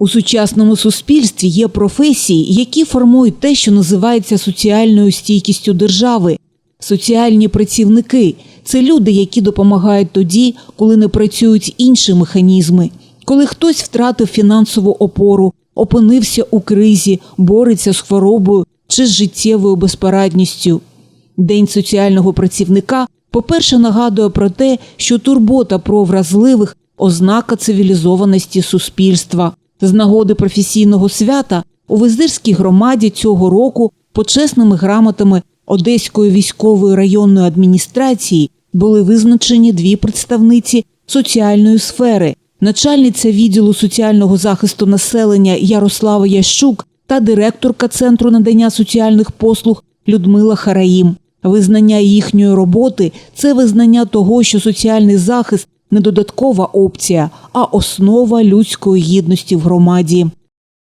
У сучасному суспільстві є професії, які формують те, що називається соціальною стійкістю держави. Соціальні працівники це люди, які допомагають тоді, коли не працюють інші механізми, коли хтось втратив фінансову опору, опинився у кризі, бореться з хворобою чи з життєвою безпорадністю. День соціального працівника, по-перше, нагадує про те, що турбота про вразливих ознака цивілізованості суспільства. З нагоди професійного свята у Виздирській громаді цього року почесними грамотами Одеської військової районної адміністрації були визначені дві представниці соціальної сфери: начальниця відділу соціального захисту населення Ярослава Ящук та директорка Центру надання соціальних послуг Людмила Хараїм. Визнання їхньої роботи це визнання того, що соціальний захист не додаткова опція, а основа людської гідності в громаді.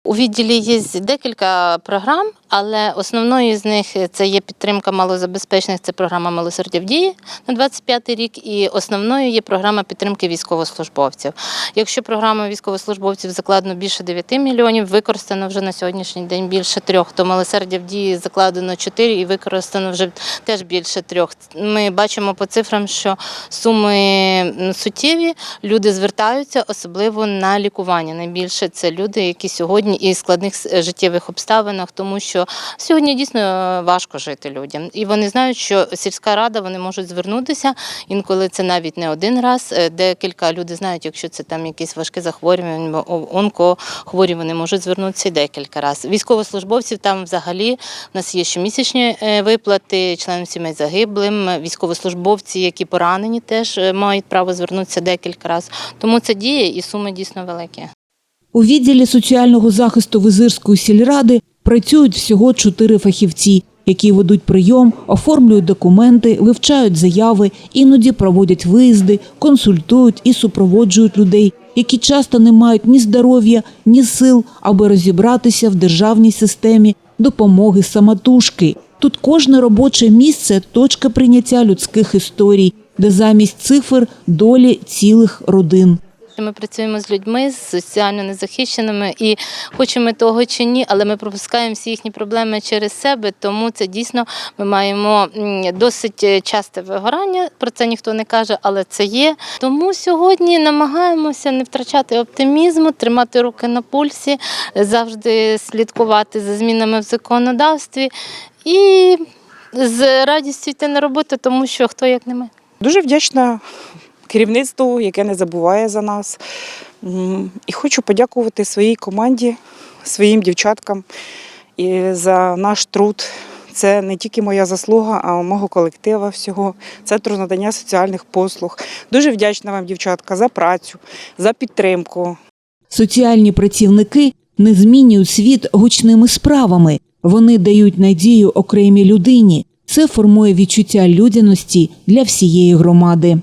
У відділі є декілька програм, але основною з них це є підтримка малозабезпечених. Це програма «Милосердя в дії на 25 рік. І основною є програма підтримки військовослужбовців. Якщо програма військовослужбовців закладено більше 9 мільйонів, використано вже на сьогоднішній день більше трьох, то милосердя в дії закладено 4 і використано вже теж більше трьох. Ми бачимо по цифрам, що суми суттєві, люди звертаються, особливо на лікування. Найбільше це люди, які сьогодні і складних життєвих обставинах, тому що сьогодні дійсно важко жити людям. І вони знають, що сільська рада вони можуть звернутися. Інколи це навіть не один раз. Е, Декілька люди знають, якщо це там якісь важкі захворювання, онкохворі, вони можуть звернутися декілька разів. Військовослужбовців там взагалі у нас є щомісячні е, виплати членам сімей загиблим, військовослужбовці, які поранені, теж е, мають право звернутися декілька разів. Тому це діє і суми дійсно великі. У відділі соціального захисту Визирської сільради працюють всього чотири фахівці, які ведуть прийом, оформлюють документи, вивчають заяви, іноді проводять виїзди, консультують і супроводжують людей, які часто не мають ні здоров'я, ні сил, аби розібратися в державній системі допомоги самотужки. Тут кожне робоче місце точка прийняття людських історій, де замість цифр долі цілих родин. Ми працюємо з людьми, з соціально незахищеними, і хочемо того чи ні, але ми пропускаємо всі їхні проблеми через себе. Тому це дійсно ми маємо досить е, часте вигорання. Про це ніхто не каже, але це є. Тому сьогодні намагаємося не втрачати оптимізму, тримати руки на пульсі, завжди слідкувати за змінами в законодавстві і з радістю йти на роботу, тому що хто як не ми. Дуже вдячна керівництву, яке не забуває за нас. І хочу подякувати своїй команді, своїм дівчаткам і за наш труд. Це не тільки моя заслуга, а мого колектива всього, центру надання соціальних послуг. Дуже вдячна вам, дівчатка, за працю, за підтримку. Соціальні працівники не змінюють світ гучними справами. Вони дають надію окремій людині. Це формує відчуття людяності для всієї громади.